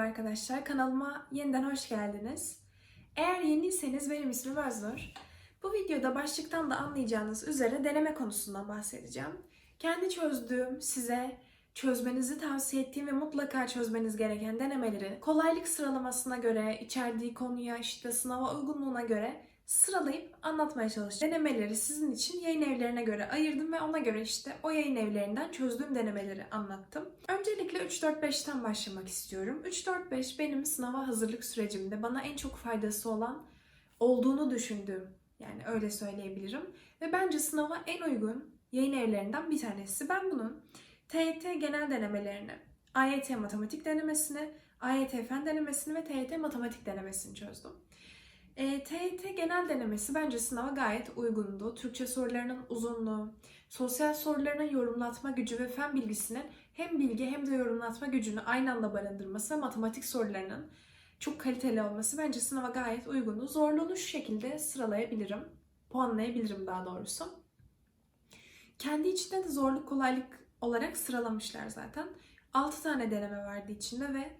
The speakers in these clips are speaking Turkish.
arkadaşlar, kanalıma yeniden hoş geldiniz. Eğer yeniyseniz benim ismim Öznur. Bu videoda başlıktan da anlayacağınız üzere deneme konusundan bahsedeceğim. Kendi çözdüğüm, size çözmenizi tavsiye ettiğim ve mutlaka çözmeniz gereken denemeleri kolaylık sıralamasına göre, içerdiği konuya, işte sınava uygunluğuna göre sıralayıp anlatmaya çalışacağım. Denemeleri sizin için yayın evlerine göre ayırdım ve ona göre işte o yayın evlerinden çözdüğüm denemeleri anlattım. Öncelikle 3-4-5'ten başlamak istiyorum. 3-4-5 benim sınava hazırlık sürecimde bana en çok faydası olan olduğunu düşündüğüm yani öyle söyleyebilirim. Ve bence sınava en uygun yayın evlerinden bir tanesi. Ben bunun TYT genel denemelerini, AYT matematik denemesini, AYT fen denemesini ve TYT matematik denemesini çözdüm. E, TYT genel denemesi bence sınava gayet uygundu. Türkçe sorularının uzunluğu, sosyal sorularının yorumlatma gücü ve fen bilgisinin hem bilgi hem de yorumlatma gücünü aynı anda barındırması matematik sorularının çok kaliteli olması bence sınava gayet uygundu. Zorluğunu şu şekilde sıralayabilirim, puanlayabilirim daha doğrusu. Kendi içinde de zorluk kolaylık olarak sıralamışlar zaten. 6 tane deneme vardı içinde ve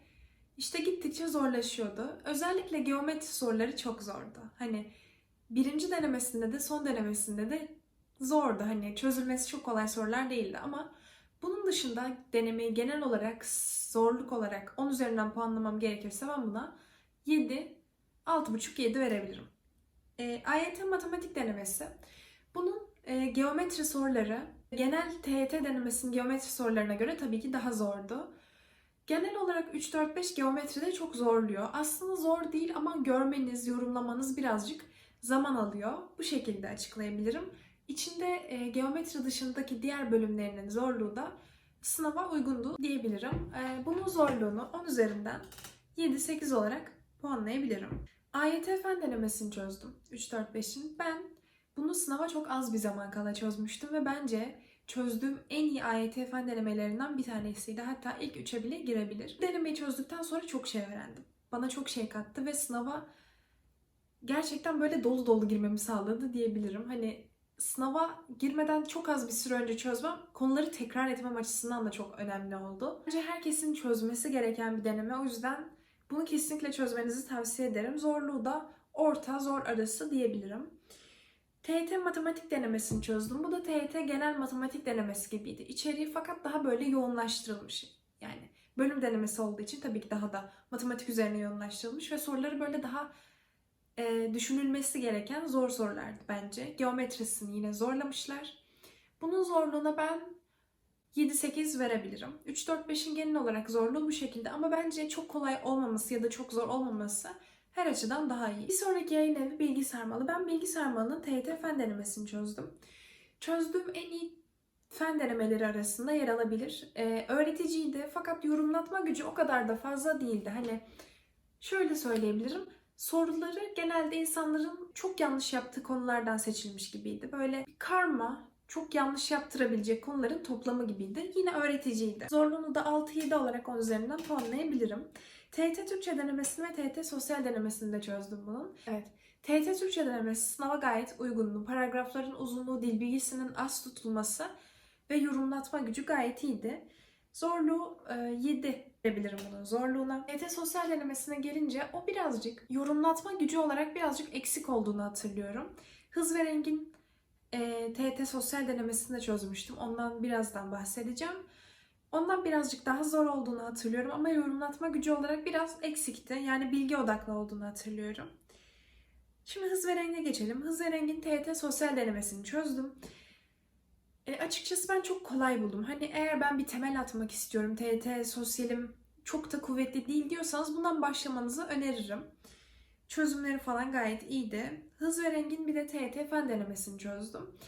işte gittikçe zorlaşıyordu. Özellikle geometri soruları çok zordu. Hani birinci denemesinde de son denemesinde de zordu. Hani çözülmesi çok kolay sorular değildi ama bunun dışında denemeyi genel olarak zorluk olarak 10 üzerinden puanlamam gerekirse ben buna 7, 6,5-7 verebilirim. E, AYT matematik denemesi. Bunun e, geometri soruları genel TYT denemesinin geometri sorularına göre tabii ki daha zordu. Genel olarak 3-4-5 geometride çok zorluyor. Aslında zor değil ama görmeniz, yorumlamanız birazcık zaman alıyor. Bu şekilde açıklayabilirim. İçinde e, geometri dışındaki diğer bölümlerinin zorluğu da sınava uygundu diyebilirim. E, bunun zorluğunu 10 üzerinden 7-8 olarak puanlayabilirim. AYT fen denemesini çözdüm. 3-4-5'in. Ben bunu sınava çok az bir zaman kala çözmüştüm ve bence çözdüğüm en iyi AYT fen denemelerinden bir tanesiydi. Hatta ilk üçe bile girebilir. Denemeyi çözdükten sonra çok şey öğrendim. Bana çok şey kattı ve sınava gerçekten böyle dolu dolu girmemi sağladı diyebilirim. Hani sınava girmeden çok az bir süre önce çözmem konuları tekrar etmem açısından da çok önemli oldu. Bence herkesin çözmesi gereken bir deneme. O yüzden bunu kesinlikle çözmenizi tavsiye ederim. Zorluğu da orta, zor arası diyebilirim. TYT matematik denemesini çözdüm. Bu da TYT genel matematik denemesi gibiydi. İçeriği fakat daha böyle yoğunlaştırılmış. Yani bölüm denemesi olduğu için tabii ki daha da matematik üzerine yoğunlaştırılmış ve soruları böyle daha e, düşünülmesi gereken zor sorulardı bence. Geometrisini yine zorlamışlar. Bunun zorluğuna ben 7-8 verebilirim. 3-4-5'in genel olarak zorluğu bu şekilde ama bence çok kolay olmaması ya da çok zor olmaması her açıdan daha iyi. Bir sonraki yayın evi bilgi sarmalı. Ben bilgi sarmalının TYT fen denemesini çözdüm. Çözdüğüm en iyi fen denemeleri arasında yer alabilir. Ee, öğreticiydi fakat yorumlatma gücü o kadar da fazla değildi. Hani şöyle söyleyebilirim. Soruları genelde insanların çok yanlış yaptığı konulardan seçilmiş gibiydi. Böyle karma, çok yanlış yaptırabilecek konuların toplamı gibiydi. Yine öğreticiydi. Zorluğunu da 6-7 olarak 10 üzerinden puanlayabilirim. TYT Türkçe denemesini ve TYT sosyal denemesini de çözdüm bunun. Evet. TYT Türkçe denemesi sınava gayet uygundu. Paragrafların uzunluğu, dil bilgisinin az tutulması ve yorumlatma gücü gayet iyiydi. Zorluğu e, 7 verebilirim bunun zorluğuna. TYT sosyal denemesine gelince o birazcık yorumlatma gücü olarak birazcık eksik olduğunu hatırlıyorum. Hız ve rengin e, TYT sosyal denemesinde çözmüştüm. Ondan birazdan bahsedeceğim. Ondan birazcık daha zor olduğunu hatırlıyorum ama yorumlatma gücü olarak biraz eksikti. Yani bilgi odaklı olduğunu hatırlıyorum. Şimdi hız ve renge geçelim. Hız ve rengin TYT sosyal denemesini çözdüm. E, açıkçası ben çok kolay buldum. Hani eğer ben bir temel atmak istiyorum, TYT sosyalim çok da kuvvetli değil diyorsanız bundan başlamanızı öneririm. Çözümleri falan gayet iyiydi. Hız ve rengin bir de TYT fen denemesini çözdüm.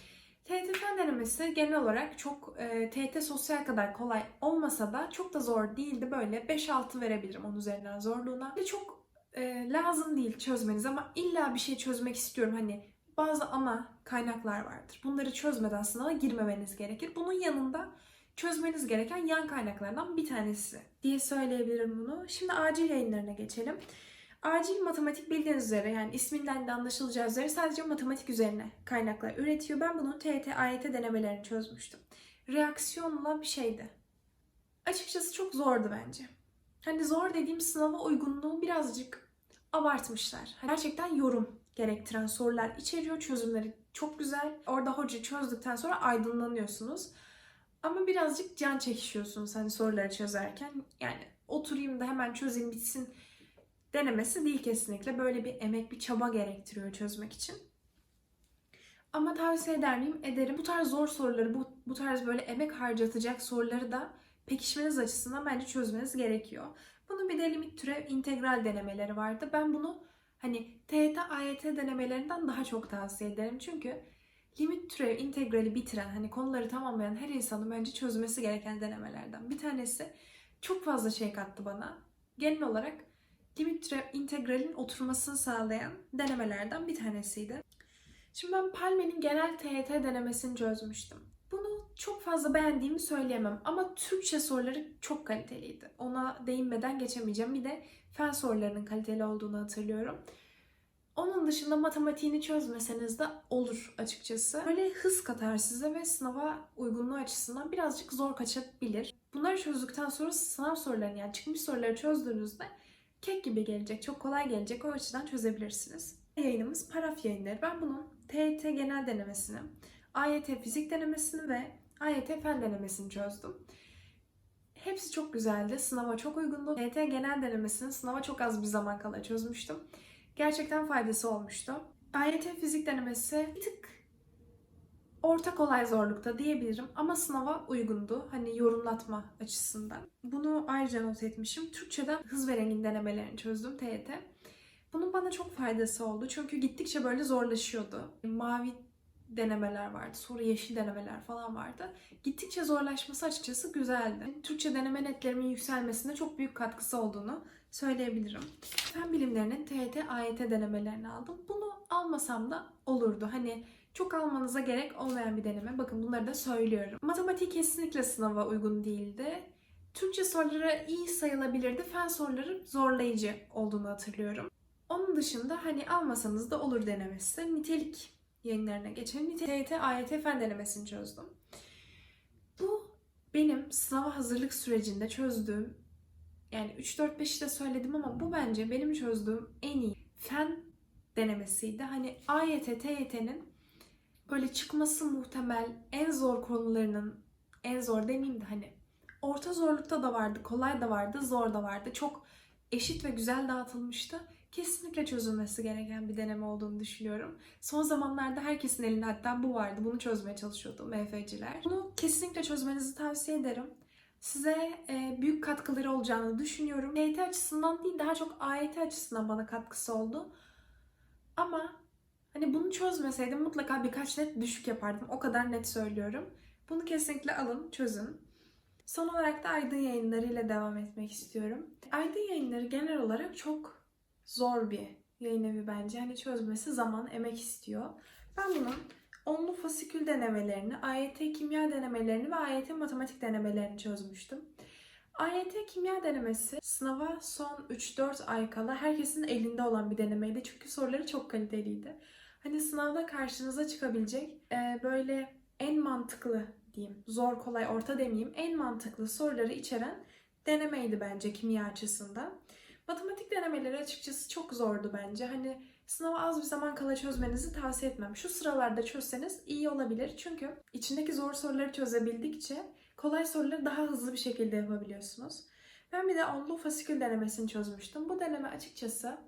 TYT fen denemesi genel olarak çok e, TYT sosyal kadar kolay olmasa da çok da zor değildi. Böyle 5-6 verebilirim onun üzerinden zorluğuna. Ve çok e, lazım değil çözmeniz ama illa bir şey çözmek istiyorum. Hani bazı ana kaynaklar vardır. Bunları çözmeden sınava girmemeniz gerekir. Bunun yanında çözmeniz gereken yan kaynaklardan bir tanesi diye söyleyebilirim bunu. Şimdi acil yayınlarına geçelim. Acil matematik bildiğiniz üzere yani isminden de anlaşılacağı üzere sadece matematik üzerine kaynaklar üretiyor. Ben bunu TET, AYT denemelerini çözmüştüm. Reaksiyonla bir şeydi. Açıkçası çok zordu bence. Hani zor dediğim sınava uygunluğu birazcık abartmışlar. Hani gerçekten yorum gerektiren sorular içeriyor. Çözümleri çok güzel. Orada hoca çözdükten sonra aydınlanıyorsunuz. Ama birazcık can çekişiyorsunuz hani soruları çözerken. Yani oturayım da hemen çözeyim bitsin denemesi değil kesinlikle. Böyle bir emek, bir çaba gerektiriyor çözmek için. Ama tavsiye eder miyim? Ederim. Bu tarz zor soruları, bu, bu tarz böyle emek harcatacak soruları da pekişmeniz açısından bence çözmeniz gerekiyor. Bunun bir de limit türev integral denemeleri vardı. Ben bunu hani TET, AYT denemelerinden daha çok tavsiye ederim. Çünkü limit türev integrali bitiren, hani konuları tamamlayan her insanın bence çözmesi gereken denemelerden. Bir tanesi çok fazla şey kattı bana. Genel olarak limit integralin oturmasını sağlayan denemelerden bir tanesiydi. Şimdi ben Palme'nin genel TYT denemesini çözmüştüm. Bunu çok fazla beğendiğimi söyleyemem ama Türkçe soruları çok kaliteliydi. Ona değinmeden geçemeyeceğim. Bir de fen sorularının kaliteli olduğunu hatırlıyorum. Onun dışında matematiğini çözmeseniz de olur açıkçası. Böyle hız katar size ve sınava uygunluğu açısından birazcık zor kaçabilir. Bunları çözdükten sonra sınav sorularını yani çıkmış soruları çözdüğünüzde kek gibi gelecek, çok kolay gelecek. O açıdan çözebilirsiniz. Yayınımız Paraf Yayınları. Ben bunun TET genel denemesini, AYT fizik denemesini ve AYT fen denemesini çözdüm. Hepsi çok güzeldi. Sınava çok uygundu. TET genel denemesini sınava çok az bir zaman kala çözmüştüm. Gerçekten faydası olmuştu. AYT fizik denemesi bir tık orta kolay zorlukta diyebilirim ama sınava uygundu. Hani yorumlatma açısından. Bunu ayrıca not etmişim. Türkçeden hız ve rengin denemelerini çözdüm TYT. Bunun bana çok faydası oldu. Çünkü gittikçe böyle zorlaşıyordu. Mavi denemeler vardı. Sonra yeşil denemeler falan vardı. Gittikçe zorlaşması açıkçası güzeldi. Türkçe deneme netlerimin yükselmesine çok büyük katkısı olduğunu söyleyebilirim. Fen bilimlerinin TYT, AYT denemelerini aldım. Bunu almasam da olurdu. Hani çok almanıza gerek olmayan bir deneme. Bakın bunları da söylüyorum. Matematik kesinlikle sınava uygun değildi. Türkçe soruları iyi sayılabilirdi. Fen soruları zorlayıcı olduğunu hatırlıyorum. Onun dışında hani almasanız da olur denemesi. Nitelik yayınlarına geçelim. Nitelik TYT, AYT fen denemesini çözdüm. Bu benim sınava hazırlık sürecinde çözdüğüm yani 3-4-5'i de söyledim ama bu bence benim çözdüğüm en iyi fen denemesiydi. Hani AYT, TYT'nin böyle çıkması muhtemel en zor konularının en zor demeyeyim de hani orta zorlukta da vardı, kolay da vardı, zor da vardı. Çok eşit ve güzel dağıtılmıştı. Kesinlikle çözülmesi gereken bir deneme olduğunu düşünüyorum. Son zamanlarda herkesin elinde hatta bu vardı. Bunu çözmeye çalışıyordu MF'ciler. Bunu kesinlikle çözmenizi tavsiye ederim. Size e, büyük katkıları olacağını düşünüyorum. TYT açısından değil daha çok AYT açısından bana katkısı oldu. Ama hani bunu çözmeseydim mutlaka birkaç net düşük yapardım. O kadar net söylüyorum. Bunu kesinlikle alın, çözün. Son olarak da Aydın yayınları ile devam etmek istiyorum. Aydın yayınları genel olarak çok zor bir yayın evi bence. Hani çözmesi zaman, emek istiyor. Ben bunun onlu fasikül denemelerini, AYT kimya denemelerini ve AYT matematik denemelerini çözmüştüm. AYT kimya denemesi sınava son 3-4 ay kala herkesin elinde olan bir denemeydi. Çünkü soruları çok kaliteliydi. Hani sınavda karşınıza çıkabilecek e, böyle en mantıklı diyeyim, zor kolay orta demeyeyim, en mantıklı soruları içeren denemeydi bence kimya açısından. Matematik denemeleri açıkçası çok zordu bence. Hani sınava az bir zaman kala çözmenizi tavsiye etmem. Şu sıralarda çözseniz iyi olabilir. Çünkü içindeki zor soruları çözebildikçe kolay soruları daha hızlı bir şekilde yapabiliyorsunuz. Ben bir de onlu fasikül denemesini çözmüştüm. Bu deneme açıkçası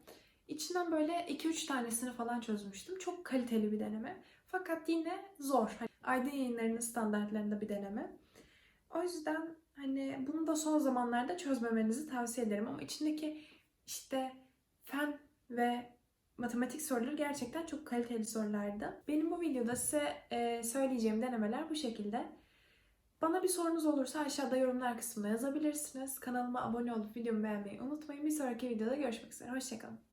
içinden böyle 2-3 tanesini falan çözmüştüm. Çok kaliteli bir deneme. Fakat yine zor. Hani Aydın yayınlarının standartlarında bir deneme. O yüzden hani bunu da son zamanlarda çözmemenizi tavsiye ederim. Ama içindeki işte fen ve matematik soruları gerçekten çok kaliteli sorulardı. Benim bu videoda size e, söyleyeceğim denemeler bu şekilde. Bana bir sorunuz olursa aşağıda yorumlar kısmına yazabilirsiniz. Kanalıma abone olup videomu beğenmeyi unutmayın. Bir sonraki videoda görüşmek üzere. Hoşçakalın.